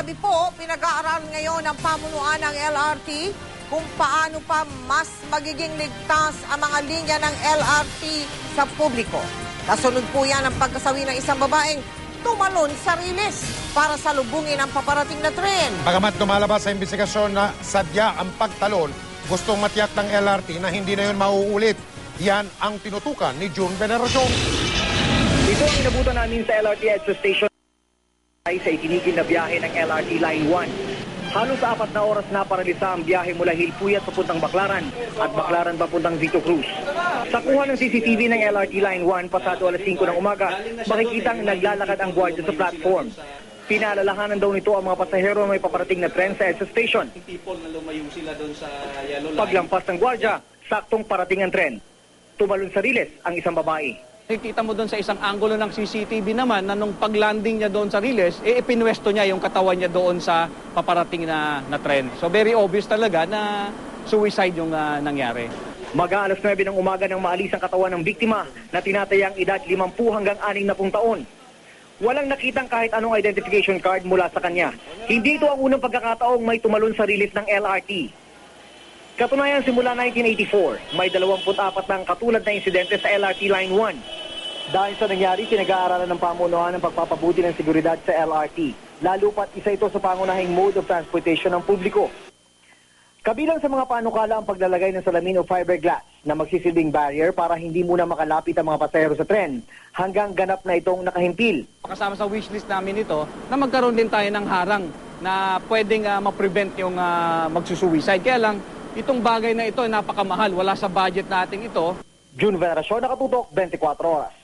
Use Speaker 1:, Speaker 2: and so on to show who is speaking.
Speaker 1: gabi po, pinag-aaralan ngayon ng pamunuan ng LRT kung paano pa mas magiging ligtas ang mga linya ng LRT sa publiko. Kasunod po yan ang pagkasawi ng isang babaeng tumalon sa rilis para salubungin ang paparating na tren.
Speaker 2: Bagamat lumalabas sa investigasyon na sadya ang pagtalon, gustong matiyak ng LRT na hindi na yun mauulit. Yan ang tinutukan ni June Veneracion.
Speaker 3: Ito ang inabutan namin sa LRT EDSA Station ay sa itinigil na biyahe ng LRT Line 1. Halos apat na oras na paralisa ang biyahe mula Hilpuyat papuntang Baclaran at Baclaran papuntang Vito Cruz. Sa kuha ng CCTV ng LRT Line 1 pasado alas 5 ng umaga, makikitang naglalakad ang gwardiya sa platform. Pinaalalahanan daw nito ang mga pasahero may paparating na tren sa EDSA Station. Paglampas ng gwardiya, saktong parating ang tren. Tumalon sa riles ang isang babae.
Speaker 4: Nakikita mo doon sa isang anggulo ng CCTV naman na nung paglanding niya doon sa Riles, eh, ipinwesto niya yung katawan niya doon sa paparating na, na tren. So very obvious talaga na suicide yung ah, nangyari.
Speaker 3: Mag-aalas 9 ng umaga nang maalis ang katawan ng biktima na tinatayang edad 50 hanggang 60 taon. Walang nakitang kahit anong identification card mula sa kanya. Hindi ito ang unang pagkakataong may tumalon sa release ng LRT. Katunayan simula 1984, may 24 ng katulad na insidente sa LRT Line 1. Dahil sa nangyari, pinag-aaralan ng pamunuan ng pagpapabuti ng seguridad sa LRT. Lalo pat isa ito sa pangunahing mode of transportation ng publiko. Kabilang sa mga panukala ang paglalagay ng salamin o fiberglass na magsisilbing barrier para hindi muna makalapit ang mga pasahero sa tren hanggang ganap na itong nakahimpil.
Speaker 4: Kasama sa wishlist namin ito na magkaroon din tayo ng harang na pwedeng ah, ma-prevent yung ah, magsusuicide. Kaya lang, itong bagay na ito ay napakamahal. Wala sa budget natin ito.
Speaker 3: June Veneracion, nakatutok 24 oras.